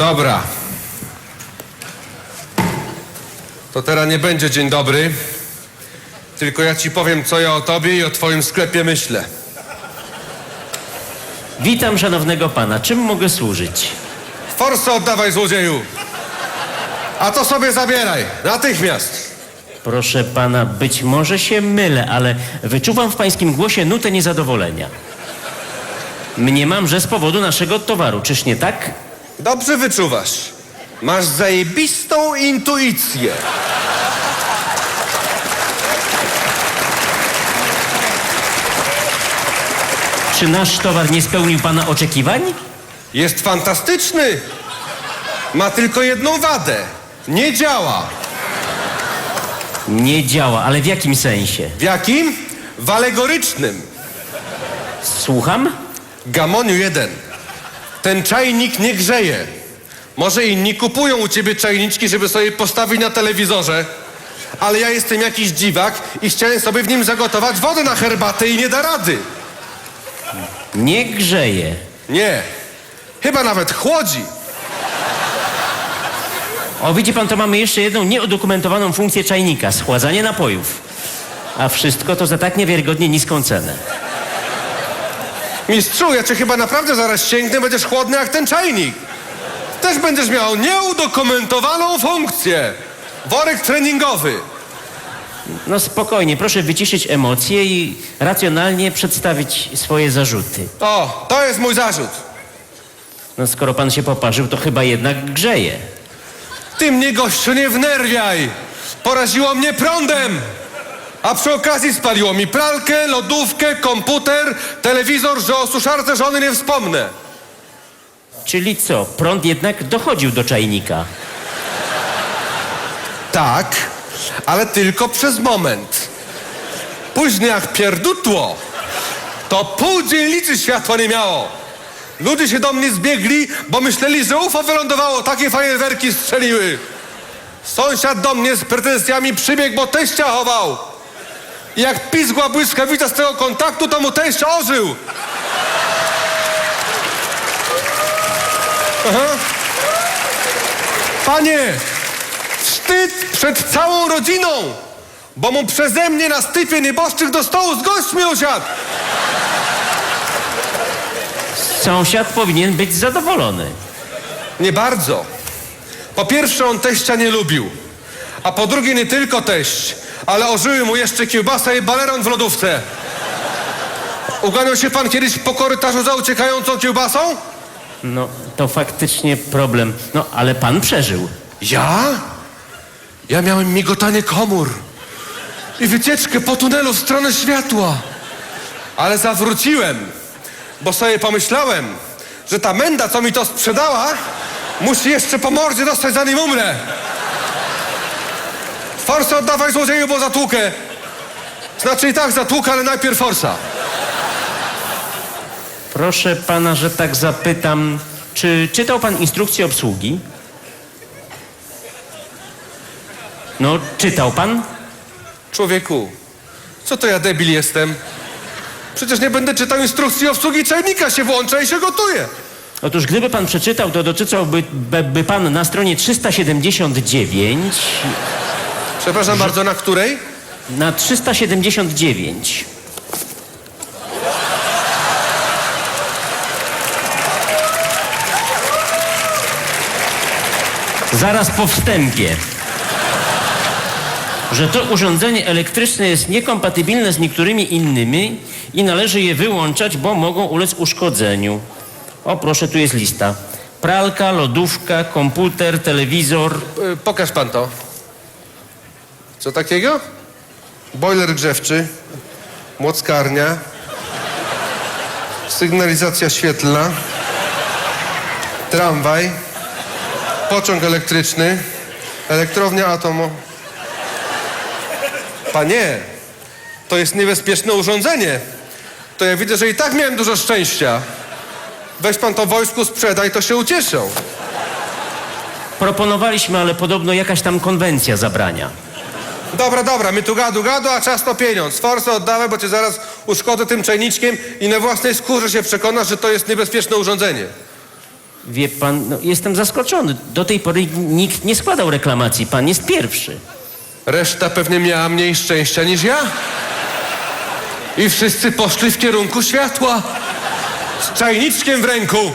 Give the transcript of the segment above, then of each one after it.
Dobra. To teraz nie będzie dzień dobry. Tylko ja ci powiem, co ja o tobie i o twoim sklepie myślę. Witam szanownego pana. Czym mogę służyć? Forsę oddawaj, złodzieju! A to sobie zabieraj, natychmiast! Proszę pana, być może się mylę, ale wyczuwam w pańskim głosie nutę niezadowolenia. Mniemam, że z powodu naszego towaru, czyż nie tak? Dobrze wyczuwasz. Masz zajebistą intuicję. Czy nasz towar nie spełnił pana oczekiwań? Jest fantastyczny. Ma tylko jedną wadę. Nie działa. Nie działa, ale w jakim sensie? W jakim? W alegorycznym. Słucham? Gamoniu jeden. Ten czajnik nie grzeje. Może inni kupują u ciebie czajniczki, żeby sobie postawić na telewizorze. Ale ja jestem jakiś dziwak i chciałem sobie w nim zagotować wodę na herbatę i nie da rady. Nie grzeje. Nie. Chyba nawet chłodzi. O, widzi pan, to mamy jeszcze jedną nieudokumentowaną funkcję czajnika schładzanie napojów. A wszystko to za tak niewiarygodnie niską cenę. Mistrzu, ja cię chyba naprawdę zaraz sięgnę, będziesz chłodny jak ten czajnik. Też będziesz miał nieudokumentowaną funkcję. Worek treningowy. No spokojnie, proszę wyciszyć emocje i racjonalnie przedstawić swoje zarzuty. O, to jest mój zarzut. No skoro pan się poparzył, to chyba jednak grzeje. Ty mnie, gościu, nie wnerwiaj! Poraziło mnie prądem! A przy okazji spaliło mi pralkę, lodówkę, komputer, telewizor, że o suszarce żony nie wspomnę. Czyli co, prąd jednak dochodził do czajnika. Tak, ale tylko przez moment. Później jak pierdutło, to pół dzielnicy światła nie miało. Ludzie się do mnie zbiegli, bo myśleli, że UFO wylądowało, takie fajerwerki strzeliły. Sąsiad do mnie z pretensjami przybiegł, bo teścia chował. I jak pizgła błyskawica z tego kontaktu, to mu teść ożył. Aha. Panie, wstyd przed całą rodziną, bo mu przeze mnie na stypie nieboszczyk do stołu z gośćmi usiadł. Sąsiad powinien być zadowolony. Nie bardzo. Po pierwsze, on teścia nie lubił. A po drugie, nie tylko teść, ale ożyły mu jeszcze kiełbasa i baleron w lodówce. Uganiał się pan kiedyś po korytarzu za uciekającą kiełbasą? No, to faktycznie problem. No, ale pan przeżył. Ja? Ja miałem migotanie komór i wycieczkę po tunelu w stronę światła. Ale zawróciłem, bo sobie pomyślałem, że ta menda, co mi to sprzedała, musi jeszcze po mordzie dostać, zanim umrę. Forsę oddawaj złodzieju, bo zatłukę. Znaczy i tak zatłukę, ale najpierw forsa. Proszę pana, że tak zapytam, czy czytał pan instrukcję obsługi? No, czytał pan? Człowieku, co to ja debil jestem? Przecież nie będę czytał instrukcji obsługi czajnika, się włącza i się gotuje. Otóż gdyby pan przeczytał, to doczytałby by, by pan na stronie 379, Przepraszam bardzo, na której? na 379. Zaraz po wstępie. Że to urządzenie elektryczne jest niekompatybilne z niektórymi innymi i należy je wyłączać, bo mogą ulec uszkodzeniu. O, proszę, tu jest lista. Pralka, lodówka, komputer, telewizor, Y, Pokaż pan to. Co takiego? Boiler grzewczy, młockarnia, sygnalizacja świetlna, tramwaj, pociąg elektryczny, elektrownia atomo. Panie, to jest niebezpieczne urządzenie. To ja widzę, że i tak miałem dużo szczęścia. Weź pan to wojsku sprzedaj, to się ucieszą. Proponowaliśmy, ale podobno jakaś tam konwencja zabrania. Dobra, dobra, my tu gadu, gadu, a czas to pieniądz. Forsę oddawaj, bo cię zaraz uszkodzę tym czajniczkiem i na własnej skórze się przekonasz, że to jest niebezpieczne urządzenie. Wie pan, no, jestem zaskoczony. Do tej pory nikt nie składał reklamacji. Pan jest pierwszy. Reszta pewnie miała mniej szczęścia niż ja. I wszyscy poszli w kierunku światła. Z czajniczkiem w ręku.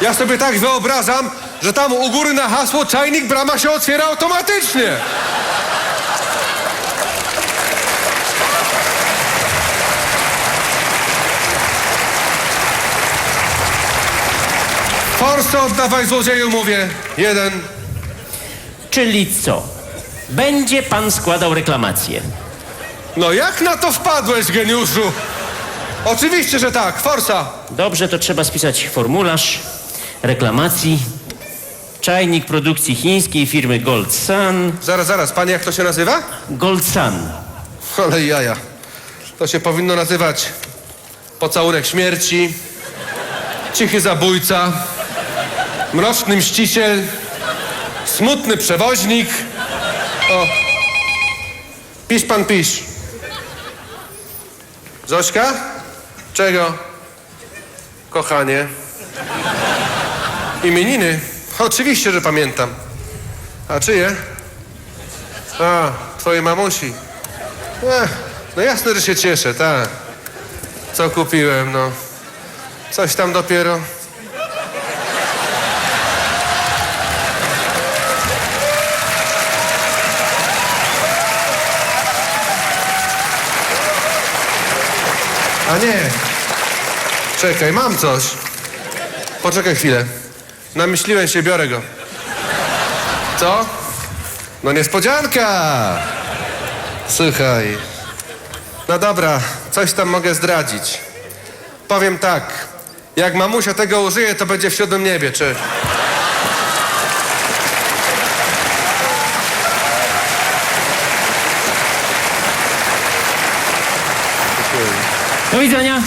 Ja sobie tak wyobrażam, że tam u góry na hasło czajnik brama się otwiera automatycznie. Forsę oddawaj złodzieju, mówię. Jeden. Czyli co? Będzie pan składał reklamację. No jak na to wpadłeś, geniuszu? Oczywiście, że tak. Forsa. Dobrze, to trzeba spisać formularz reklamacji. Czajnik produkcji chińskiej firmy Gold Sun. Zaraz, zaraz. Pani jak to się nazywa? Gold Sun. Ale jaja. To się powinno nazywać pocałunek śmierci, cichy zabójca, mroczny mściciel, smutny przewoźnik. O. Pisz pan, pisz. Zośka? Czego? Kochanie. Imieniny? Oczywiście, że pamiętam. A czyje? A, twojej mamusi. Ech, no jasne, że się cieszę, tak. Co kupiłem, no. Coś tam dopiero. A nie. Czekaj, mam coś. Poczekaj chwilę. Namyśliłem się, biorę go. Co? No niespodzianka! Słuchaj. No dobra, coś tam mogę zdradzić. Powiem tak. Jak mamusia tego użyje, to będzie w siódmym niebie, czy... Do widzenia.